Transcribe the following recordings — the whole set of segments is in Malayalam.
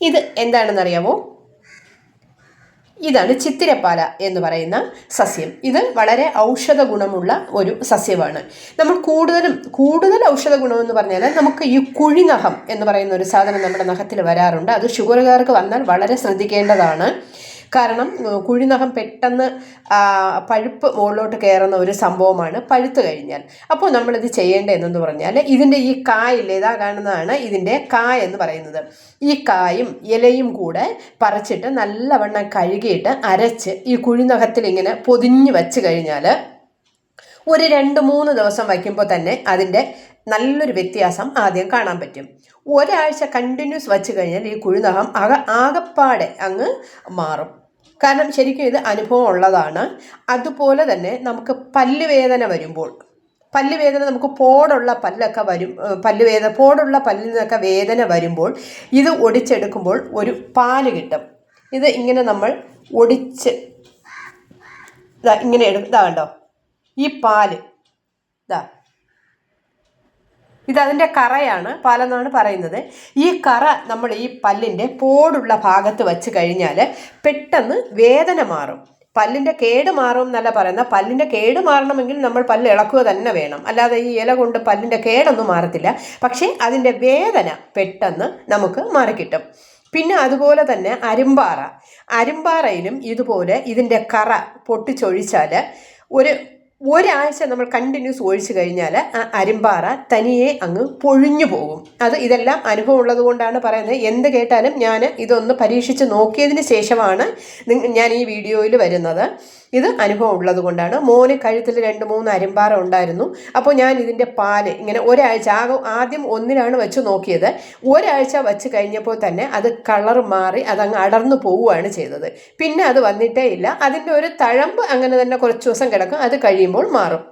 ഇത് എന്താണെന്നറിയാമോ? ഇതാണ് ചിത്തിരപ്പാല എന്ന് പറയുന്ന സസ്യം. ഇത് വളരെ ഔഷധ ഗുണമുള്ള ഒരു സസ്യമാണ്. നമ്മൾ കൂടുതലും കൂടുതൽ ഔഷധ ഗുണമെന്ന് പറഞ്ഞാൽ നമുക്ക് ഈ കുഴിനഖം എന്ന് പറയുന്ന ഒരു സാധനം നമ്മുടെ നഖത്തിൽ വരാറുണ്ട്. അത് ഷുഗറുകാർക്ക് വന്നാൽ വളരെ ശ്രദ്ധിക്കേണ്ടതാണ്. കാരണം കുഴിനഖം പെട്ടെന്ന് പഴുപ്പ് മുകളിലോട്ട് കയറുന്ന ഒരു സംഭവമാണ് പഴുത്ത് കഴിഞ്ഞാൽ. അപ്പോൾ നമ്മളിത് ചെയ്യേണ്ടതെന്ന് പറഞ്ഞാൽ ഇതിന്റെ ഈ കായില്ലേ ഇതാ കാണുന്നതാണ് ഇതിന്റെ കായ എന്ന് പറയുന്നത്. ഈ കായും ഇലയും കൂടെ പറിച്ചിട്ട് നല്ലവണ്ണം കഴുകിയിട്ട് അരച്ച് ഈ കുഴിനഖത്തിൽ ഇങ്ങനെ പൊതിഞ്ഞ് വെച്ച് കഴിഞ്ഞാൽ ഒരു രണ്ട് മൂന്ന് ദിവസം വയ്ക്കുമ്പോൾ തന്നെ അതിന്റെ നല്ലൊരു വ്യത്യാസം ആദ്യം കാണാൻ പറ്റും. ഒരാഴ്ച കണ്ടിന്യൂസ് വച്ച് കഴിഞ്ഞാൽ ഈ കുഴിനഖം ആക ആകപ്പാടെ അങ്ങ് മാറും. കാരണം ശരിക്കും ഇത് അനുഭവം ഉള്ളതാണ് അതുപോലെ തന്നെ നമുക്ക് പല്ലുവേദന വരുമ്പോൾ പല്ലുവേദന നമുക്ക് പോടുള്ള പല്ലൊക്കെ വരും പല്ലുവേദന പോടുള്ള പല്ലിൽ നിന്നൊക്കെ വേദന വരുമ്പോൾ ഇത് ഒടിച്ചെടുക്കുമ്പോൾ ഒരു പാൽ കിട്ടും. ഇത് ഇങ്ങനെ നമ്മൾ ഒടിച്ച് ഇങ്ങനെ എടു ഇതാ കണ്ടോ? ഈ പാൽ ഇതാ ഇതതിന്റെ കറയാണ് പാലെന്നാണ് പറയുന്നത്. ഈ കറ നമ്മൾ ഈ പല്ലിന്റെ പോടുള്ള ഭാഗത്ത് വെച്ച് കഴിഞ്ഞാൽ പെട്ടെന്ന് വേദന മാറും. പല്ലിന്റെ കേട് മാറും എന്നല്ല പറയുന്ന പല്ലിന്റെ കേട് മാറണമെങ്കിൽ നമ്മൾ പല്ല് ഇളക്കുക തന്നെ വേണം. അല്ലാതെ ഈ ഇല കൊണ്ട് പല്ലിന്റെ കേടൊന്നും മാറത്തില്ല. പക്ഷേ അതിന്റെ വേദന പെട്ടെന്ന് നമുക്ക് മാറിക്കിട്ടും. പിന്നെ അതുപോലെ തന്നെ അരുമ്പാറ. അരുമ്പാറയിലും ഇതുപോലെ ഇതിന്റെ കറ പൊട്ടിച്ചൊഴിച്ചാൽ ഒരു ഒരാഴ്ച നമ്മൾ കണ്ടിന്യൂസ് ഒഴിച്ചു കഴിഞ്ഞാൽ ആ അരിമ്പാറ തനിയെ അങ്ങ് പൊഴിഞ്ഞു പോകും. അത് ഇതെല്ലാം അനുഭവം കൊണ്ടാണ് പറയുന്നത്. എന്ത് കേട്ടാലും ഞാൻ ഇതൊന്ന് പരീക്ഷിച്ച് നോക്കിയതിന് ശേഷമാണ് ഞാൻ ഈ വീഡിയോയിൽ വരുന്നത്. ഇത് അനുഭവം ഉള്ളത് കൊണ്ടാണ്. മോന് കഴുത്തിൽ രണ്ട് മൂന്ന് അരിമ്പാറ ഉണ്ടായിരുന്നു. അപ്പോൾ ഞാൻ ഇതിന്റെ പാൽ ഇങ്ങനെ ഒരാഴ്ച ആകെ ആദ്യം ഒന്നിനാണ് വെച്ച് നോക്കിയത്. ഒരാഴ്ച വെച്ച് കഴിഞ്ഞപ്പോൾ തന്നെ അത് കളർ മാറി അതങ്ങ് അടർന്നു പോവുകയാണ് ചെയ്തത്. പിന്നെ അത് വന്നിട്ടേ ഇല്ല. അതിന്റെ ഒരു തഴമ്പ് അങ്ങനെ തന്നെ കുറച്ച് ദിവസം കിടക്കും. അത് കഴിയുമ്പോൾ മാറും.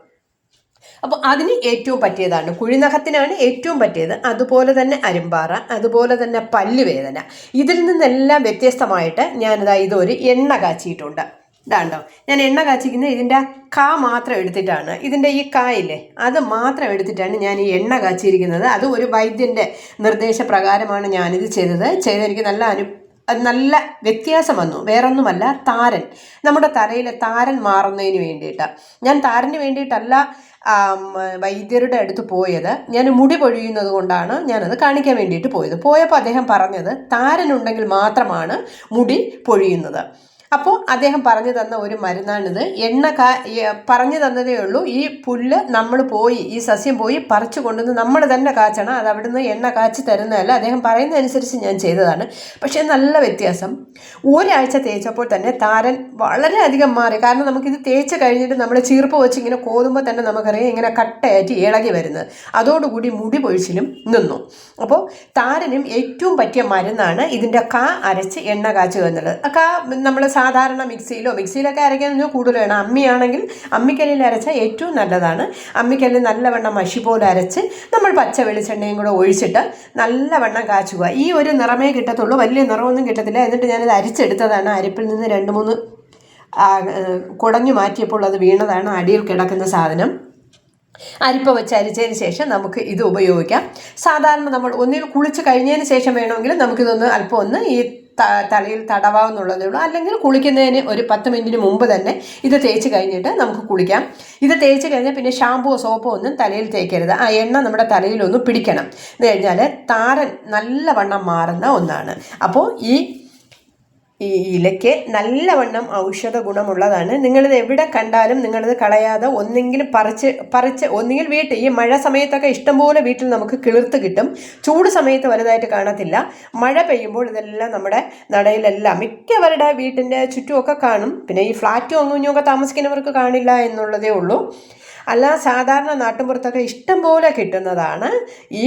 അപ്പോൾ അതിന് ഏറ്റവും പറ്റിയതാണ്. കുഴിനഖത്തിനാണ് ഏറ്റവും പറ്റിയത്. അതുപോലെ തന്നെ അരുമ്പാറ അതുപോലെ തന്നെ പല്ലുവേദന. ഇതിൽ നിന്നെല്ലാം വ്യത്യസ്തമായിട്ട് ഞാനിതാ ഇതൊരു എണ്ണ കാച്ചിയിട്ടുണ്ട്. ഇതാണ്ടോ. ഞാൻ എണ്ണ കാച്ചിക്കുന്നത് ഇതിന്റെ കാ മാത്രം എടുത്തിട്ടാണ്. ഇതിന്റെ ഈ കായില്ലേ അത് മാത്രം എടുത്തിട്ടാണ് ഞാൻ ഈ എണ്ണ കാച്ചിരിക്കുന്നത് അത് ഒരു വൈദ്യന്റെ നിർദ്ദേശപ്രകാരമാണ് ഞാനിത് ചെയ്തത്. ചെയ്തെനിക്ക് നല്ല അനു നല്ല വ്യത്യാസം വന്നു. വേറൊന്നുമല്ല താരൻ. നമ്മുടെ തലയിലെ താരൻ മാറുന്നതിന് വേണ്ടിയിട്ട്. ഞാൻ താരന് വേണ്ടിയിട്ടല്ല വൈദ്യരുടെ അടുത്ത് പോയത്. ഞാൻ മുടി പൊഴിയുന്നത് കൊണ്ടാണ് ഞാനത് കാണിക്കാൻ വേണ്ടിയിട്ട് പോയത്. പോയപ്പോൾ അദ്ദേഹം പറഞ്ഞത് താരനുണ്ടെങ്കിൽ മാത്രമാണ് മുടി പൊഴിയുന്നത്. അപ്പോൾ അദ്ദേഹം പറഞ്ഞു തന്ന ഒരു മരുന്നാണിത്. എണ്ണ കാ പറഞ്ഞു തന്നതേ ഉള്ളൂ. ഈ പുല്ല് നമ്മൾ പോയി ഈ സസ്യം പോയി പറിച്ചു കൊണ്ടുവന്ന് നമ്മൾ തന്നെ കാച്ചണം. അത് അവിടുന്ന് എണ്ണ കാച്ചി തരുന്നതല്ല. അദ്ദേഹം പറയുന്നതനുസരിച്ച് ഞാൻ ചെയ്തതാണ്. പക്ഷേ നല്ല വ്യത്യാസം. ഒരാഴ്ച തേച്ചപ്പോൾ തന്നെ താരൻ വളരെയധികം മാറി. കാരണം നമുക്കിത് തേച്ച് കഴിഞ്ഞിട്ട് നമ്മൾ ചീർപ്പ് വെച്ച് ഇങ്ങനെ കോതുമ്പോൾ തന്നെ നമുക്കറിയാം ഇങ്ങനെ കട്ടയായിട്ട് ഇളകി വരുന്നത്. അതോടുകൂടി മുടി പൊഴിച്ചിലും നിന്നു. അപ്പോൾ താരനും ഏറ്റവും പറ്റിയ മരുന്നാണ് ഇതിന്റെ കാ അരച്ച് എണ്ണ കാച്ചുക എന്നുള്ളത് കാ നമ്മൾ സാധാരണ മിക്സിയിലോ മിക്സിയിലൊക്കെ കഴിഞ്ഞാൽ കൂടുതൽ വേണം അമ്മിയാണെങ്കിൽ അമ്മിക്കല്ലിൽ അരച്ചാൽ ഏറ്റവും നല്ലതാണ്. അമ്മിക്കല്ലിൽ നല്ലവണ്ണം മഷി പോലെ അരച്ച് നമ്മൾ പച്ച വെളിച്ചെണ്ണയും കൂടെ ഒഴിച്ചിട്ട് നല്ലവണ്ണം കാച്ചുക. ഈ ഒരു നിറമേ കിട്ടത്തുള്ളൂ. വലിയ നിറമൊന്നും കിട്ടത്തില്ല. എന്നിട്ട് ഞാനിത് അരിച്ചെടുത്തതാണ്. അരിപ്പിൽ നിന്ന് രണ്ട് മൂന്ന് കുടഞ്ഞു മാറ്റിയപ്പോൾ അത് വീണതാണ് അടിയിൽ കിടക്കുന്ന സാധനം. അരിപ്പ വെച്ച് അരിച്ചതിന് ശേഷം നമുക്ക് ഇത് ഉപയോഗിക്കാം. സാധാരണ നമ്മൾ ഒന്നിൽ കുളിച്ച് കഴിഞ്ഞതിന് ശേഷം വേണമെങ്കിൽ നമുക്കിതൊന്ന് അല്പം ഒന്ന് ഈ തലയിൽ തടവാന്നുള്ളതേ ഉള്ളൂ. അല്ലെങ്കിൽ കുളിക്കുന്നതിന് ഒരു പത്ത് മിനിറ്റിന് മുമ്പ് തന്നെ ഇത് തേച്ച് കഴിഞ്ഞിട്ട് നമുക്ക് കുളിക്കാം. ഇത് തേച്ച് കഴിഞ്ഞാൽ പിന്നെ ഷാമ്പുവോ സോപ്പോ ഒന്നും തലയിൽ തേക്കരുത്. ആ എണ്ണ നമ്മുടെ തലയിലൊന്നും പിടിക്കണം. എന്ന് കഴിഞ്ഞാൽ താരൻ നല്ലവണ്ണം മാറുന്ന ഒന്നാണ്. അപ്പോൾ ഈ ഈ ഇലയ്ക്ക് നല്ലവണ്ണം ഔഷധ ഗുണമുള്ളതാണ് നിങ്ങളിത് എവിടെ കണ്ടാലും നിങ്ങളിത് കളയാതെ ഒന്നെങ്കിലും പറിച്ച് പറിച്ച് ഒന്നുകിൽ വീട്ടിൽ ഈ മഴ സമയത്തൊക്കെ ഇഷ്ടംപോലെ വീട്ടിൽ നമുക്ക് കിളിർത്ത് കിട്ടും. ചൂട് സമയത്ത് വലുതായിട്ട് കാണത്തില്ല. മഴ പെയ്യുമ്പോൾ ഇതെല്ലാം നമ്മുടെ നടയിലെല്ലാം മിക്കവരുടെ വീട്ടിന്റെ ചുറ്റുമൊക്കെ കാണും. പിന്നെ ഈ ഫ്ലാറ്റും അങ്ങും താമസിക്കുന്നവർക്ക് കാണില്ല എന്നുള്ളതേ ഉള്ളൂ. അല്ല സാധാരണ നാട്ടുമ്പുറത്തൊക്കെ ഇഷ്ടം പോലെ കിട്ടുന്നതാണ് ഈ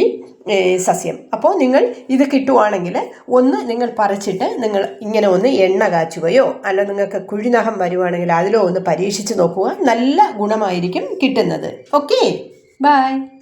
സസ്യം. അപ്പോൾ നിങ്ങൾ ഇത് കിട്ടുവാണെങ്കിൽ ഒന്ന് നിങ്ങൾ പറിച്ചിട്ട് നിങ്ങൾ ഇങ്ങനെ ഒന്ന് എണ്ണ കാച്ചുകയോ അല്ല നിങ്ങൾക്ക് കുഴിനഹം വരുവാണെങ്കിൽ അതിലോ ഒന്ന് പരീക്ഷിച്ച് നോക്കുക. നല്ല ഗുണമായിരിക്കും കിട്ടുന്നത്. ഓക്കെ? ബൈ